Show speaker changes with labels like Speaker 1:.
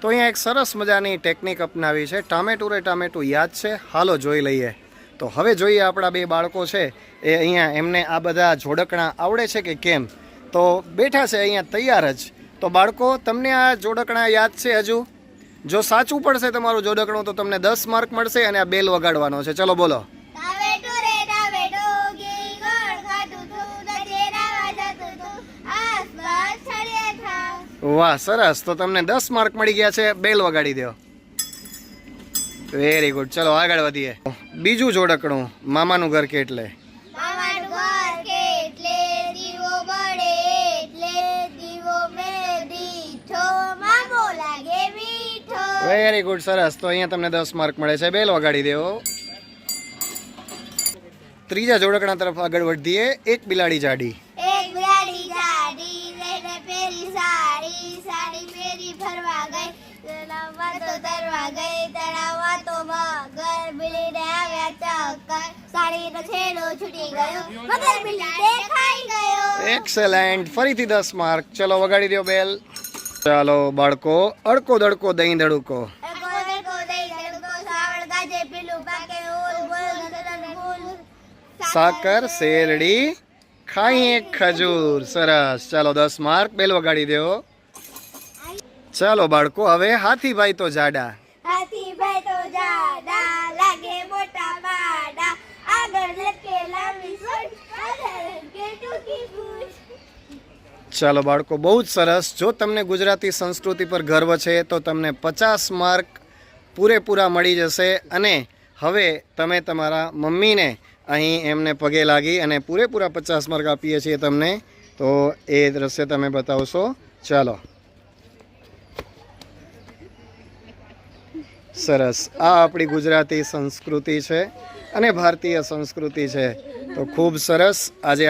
Speaker 1: તો અહીંયા એક સરસ મજાની ટેકનિક અપનાવી છે. ટામેટું રે ટામેટું યાદ છે. હાલો જોઈ લઈએ. તો હવે જોઈએ આપણા બે બાળકો છે. એ અહીંયા એમને આ બધા જોડકણા આવડે છે કે કેમ? તો બેઠા છે અહીંયા તૈયાર જ. તો બાળકો, તમને આ જોડકણા યાદ છે હજુ? જો સાચું પડશે તમારું જોડકણું તો તમને દસ માર્ક મળશે અને આ બેલ વગાડવાનો છે. ચલો બોલો. વાહ સરસ. તો તમને દસ માર્ક મળી ગયા છે. બેલ વગાડી દો. વેરી ગુડ ચલો આગળ વધીએ. બીજું જોડકણું. મામાનું ઘર કેટલે? વેરી ગુડ સરસ. તો અહીંયા તમને દસ માર્ક મળે છે. બેલ વગાડી દેવો ત્રીજા જોડકણા તરફ આગળ વધીએ. એક બિલાડી જાડી.
Speaker 2: ચક્કર સાડીનો છેડો છૂટી ગયો મગર બિલ્લી દેખાઈ ગયો.
Speaker 1: એક્સેલેન્ટ ફરીથી દસ માર્ક ચલો વગાડી દો બેલ ચાલો બાળકો અડકો દડકો દહીં
Speaker 2: ફૂલ.
Speaker 1: સાકર શેરડી ખાઈ એક ખજૂર. સરસ. ચાલો દસ માર્ક બેલ વગાડી દો. ચાલો બાળકો હવે હાથીભાઈ તો જાડા. ચાલો બાળકો, બહુ જ સરસ. જો તમને ગુજરાતી સંસ્કૃતિ પર ગર્વ છે, તો તમને પચાસ માર્ક પૂરેપૂરા મળી જશે. અને હવે તમે તમારા મમ્મીને અહીં એમને પગે લાગી અને પૂરેપૂરા પચાસ માર્ક આપીએ છીએ તમને. તો એ દ્રશ્ય તમે બતાવશો. ચાલો. સરસ. આ આપણી ગુજરાતી સંસ્કૃતિ છે અને ભારતીય સંસ્કૃતિ છે. તો ખૂબ સરસ. આજે